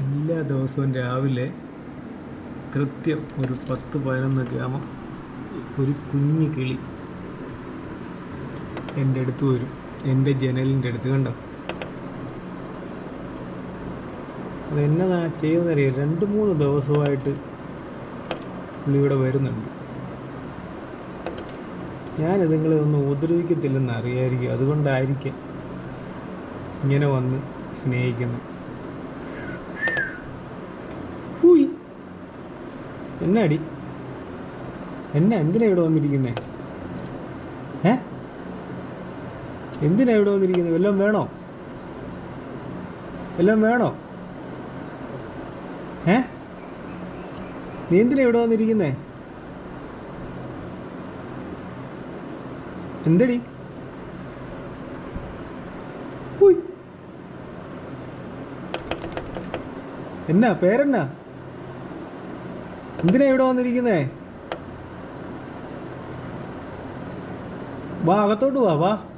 എല്ലാ ദിവസവും രാവിലെ കൃത്യം ഒരു പത്ത് പതിനൊന്ന് ആകുമ്പോൾ ഒരു കുഞ്ഞു കിളി എന്റെ അടുത്ത് വരും. എന്റെ ജനലിന്റെ അടുത്ത് കണ്ടോ? അതെന്നതാ ചെയ്യുന്നറിയാം? രണ്ട് മൂന്ന് ദിവസമായിട്ട് പുള്ളി വരുന്നുണ്ട്. ഞാൻ ഇതുങ്ങളെ ഒന്നും ഉപദ്രവിക്കത്തില്ലെന്ന് അറിയായിരിക്കും. അതുകൊണ്ടായിരിക്കാം ഇങ്ങനെ വന്ന് സ്നേഹിക്കുന്നു എന്നാടി? എന്നാ എന്തിനാ ഇവിടെ വന്നിരിക്കുന്നേ? ഏ? എന്തിനാ ഇവിടെ വന്നിരിക്കുന്നത് വല്ലതും വേണോ? വല്ലതും വേണോ? ഏ? നീ എന്തിനാ ഇവിടെ വന്നിരിക്കുന്നേ? എന്തടി. എന്നാ പേരെന്നാ? എന്തിനാ ഇവിടെ വന്നിരിക്കുന്നേ? വാ അകത്തോട്ട് വാ വാ.